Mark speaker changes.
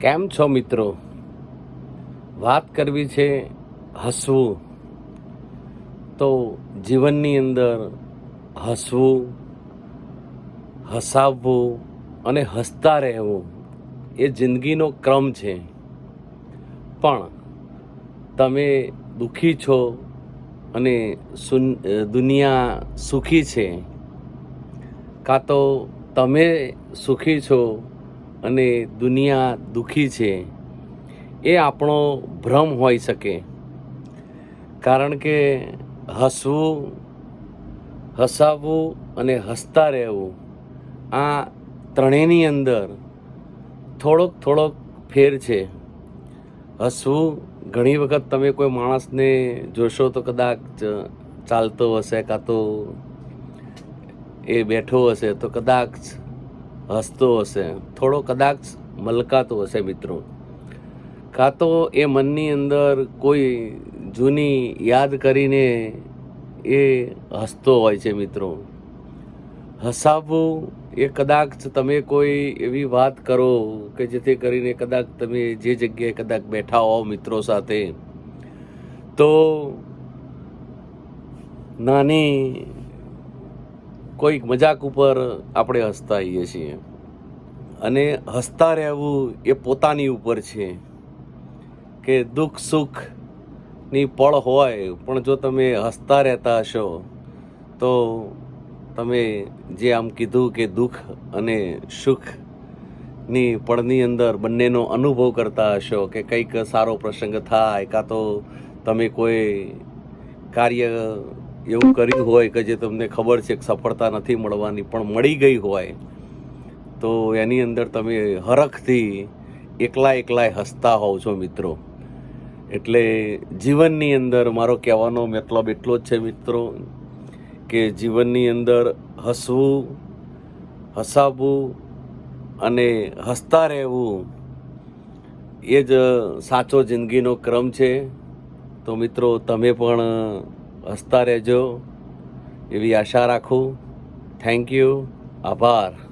Speaker 1: કેમ છો મિત્રો? વાત કરવી છે હસવું. તો જીવનની અંદર હસવું, હસાવવું અને હસતા રહેવું એ જિંદગીનો ક્રમ છે. પણ તમે દુઃખી છો અને દુનિયા સુખી છે, કાં તો તમે સુખી છો અને દુનિયા દુઃખી છે, એ આપણો ભ્રમ હોઈ શકે. કારણ કે હસવું, હસાવવું અને હસતા રહેવું, આ ત્રણેયની અંદર થોડોક થોડોક ફેર છે. હસવું, ઘણી વખત તમે કોઈ માણસને જોશો તો કદાચ ચાલતો હશે કાં તો એ બેઠો હશે તો કદાચ હસતો હશે. થોડો કદાચ મલકાતો હશે મિત્રો. કાં તો એ મનની અંદર કોઈ જૂની યાદ કરીને એ હસતો હોય છે મિત્રો. હસાવવું એ કદાચ તમે કોઈ એવી વાત કરો કે જેથી કરીને કદાચ તમે જે જગ્યાએ કદાચ બેઠા હો મિત્રો સાથે, તો નાની કોઈક મજાક ઉપર આપણે હસતા હોઈએ છીએ. અને હસતા રહેવું એ પોતાની ઉપર છે. કે દુઃખ સુખની પળ હોય, પણ જો તમે હસતા રહેતા હશો, તો તમે જે આમ કીધું કે દુઃખ અને સુખની પળની અંદર બંનેનો અનુભવ કરતા હશો કે કંઈક સારો પ્રસંગ થાય, કાં તો તમે કોઈ કાર્ય એવું કર્યું હોય કે જે તમને ખબર છે કે સફળતા નથી મળવાની, પણ મળી ગઈ હોય, તો એની અંદર તમે હરખથી એકલા એકલાય હસતા હોવ છો મિત્રો. એટલે જીવનની અંદર મારો કહેવાનો મતલબ એટલો જ છે મિત્રો, કે જીવનની અંદર હસવું, હસાવવું અને હસતા રહેવું એ જ સાચો જિંદગીનો ક્રમ છે. તો મિત્રો, તમે પણ હસતા રહેજો. એવી આશા રાખું. થેન્ક યુ આભાર.